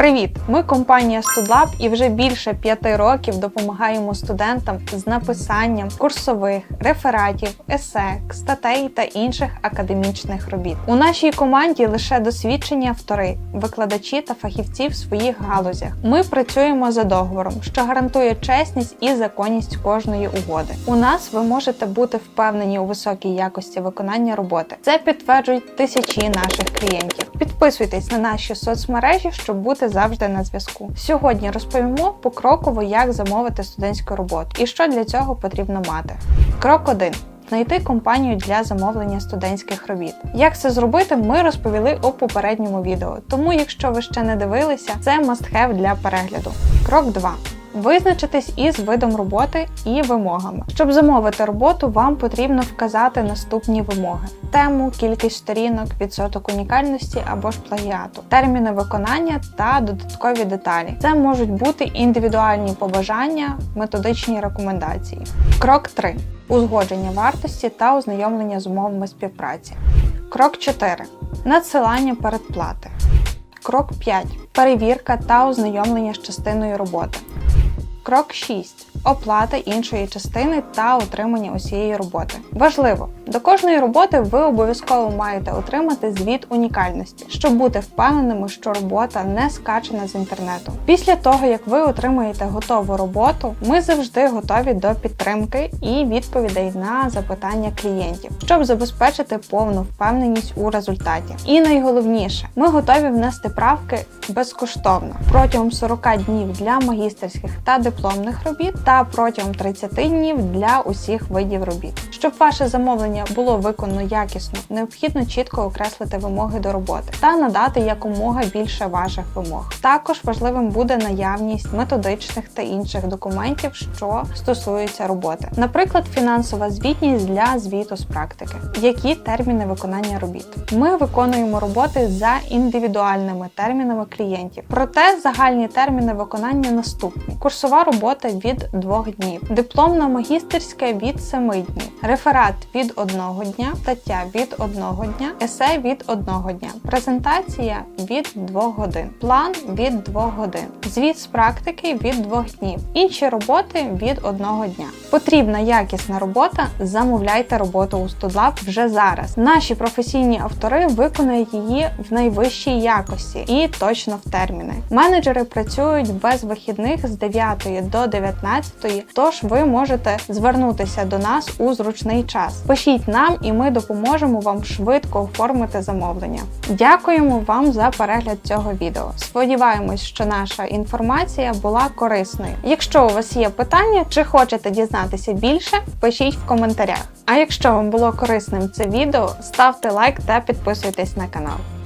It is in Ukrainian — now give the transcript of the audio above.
Привіт! Ми компанія StudLab і вже більше п'яти років допомагаємо студентам з написанням курсових, рефератів, есе, статей та інших академічних робіт. У нашій команді лише досвідчені автори, викладачі та фахівці в своїх галузях. Ми працюємо за договором, що гарантує чесність і законність кожної угоди. У нас ви можете бути впевнені у високій якості виконання роботи. Це підтверджують тисячі наших клієнтів. Підписуйтесь на наші соцмережі, щоб бути завжди на зв'язку. Сьогодні розповімо покроково, як замовити студентську роботу і що для цього потрібно мати. Крок 1. Знайти компанію для замовлення студентських робіт. Як це зробити, ми розповіли у попередньому відео. Тому, якщо ви ще не дивилися, це must-have для перегляду. Крок 2. Визначитись із видом роботи і вимогами. Щоб замовити роботу, вам потрібно вказати наступні вимоги: тему, кількість сторінок, відсоток унікальності або ж плагіату, терміни виконання та додаткові деталі. Це можуть бути індивідуальні побажання, методичні рекомендації. Крок 3. Узгодження вартості та ознайомлення з умовами співпраці. Крок 4. Надсилання передплати. Крок 5. Перевірка та ознайомлення з частиною роботи. Крок 6. Оплата іншої частини та отримання усієї роботи. Важливо, до кожної роботи ви обов'язково маєте отримати звіт унікальності, щоб бути впевненими, що робота не скачена з інтернету. Після того, як ви отримаєте готову роботу, ми завжди готові до підтримки і відповідей на запитання клієнтів, щоб забезпечити повну впевненість у результаті. І найголовніше, ми готові внести правки безкоштовно протягом 40 днів для магістерських та дипломних робіт та протягом 30 днів для усіх видів робіт. Щоб ваше замовлення було виконано якісно, необхідно чітко окреслити вимоги до роботи та надати якомога більше ваших вимог. Також важливим буде наявність методичних та інших документів, що стосуються роботи, наприклад, фінансова звітність для звіту з практики, які терміни виконання робіт. Ми виконуємо роботи за індивідуальними термінами клієнтів. Проте загальні терміни виконання наступні: курсова робота від 2 днів, дипломна магістерська від 7 днів, реферат від 1 дня, стаття від 1 дня, есе від 1 дня, презентація від 2 годин, план від 2 годин, звіт з практики від 2 днів, інші роботи від 1 дня. Потрібна якісна робота. Замовляйте роботу у StudLab вже зараз. Наші професійні автори виконають її в найвищій якості і точно в терміни. Менеджери працюють без вихідних з 9 до 19, тож ви можете звернутися до нас у зручний час. Пишіть нам, і ми допоможемо вам швидко оформити замовлення. Дякуємо вам за перегляд цього відео. Сподіваємось, що наша інформація була корисною. Якщо у вас є питання чи хочете дізнатися більше, пишіть в коментарях. А якщо вам було корисним це відео, ставте лайк та підписуйтесь на канал.